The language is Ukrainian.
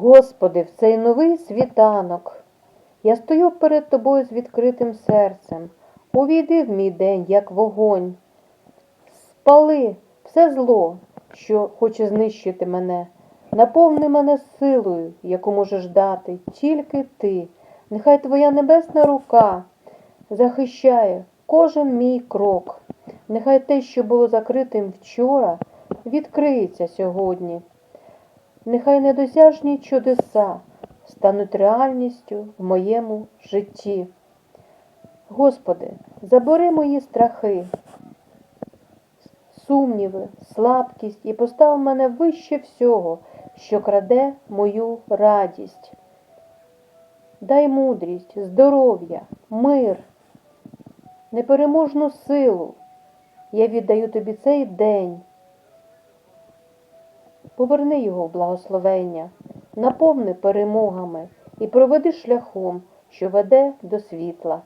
Господи, в цей новий світанок. Я стою перед тобою з відкритим серцем. Увійди в мій день, як вогонь. Спали все зло, що хоче знищити мене. Наповни мене силою, яку можеш дати тільки ти. Нехай твоя небесна рука захищає кожен мій крок. Нехай те, що було закритим вчора, відкриється сьогодні. Нехай недосяжні чудеса стануть реальністю в моєму житті. Господи, забери мої страхи, сумніви, слабкість і постав мене вище всього, що краде мою радість. Дай мудрість, здоров'я, мир, непереможну силу. Я віддаю тобі цей день. Поверни його в благословення, наповни перемогами і проведи шляхом, що веде до світла.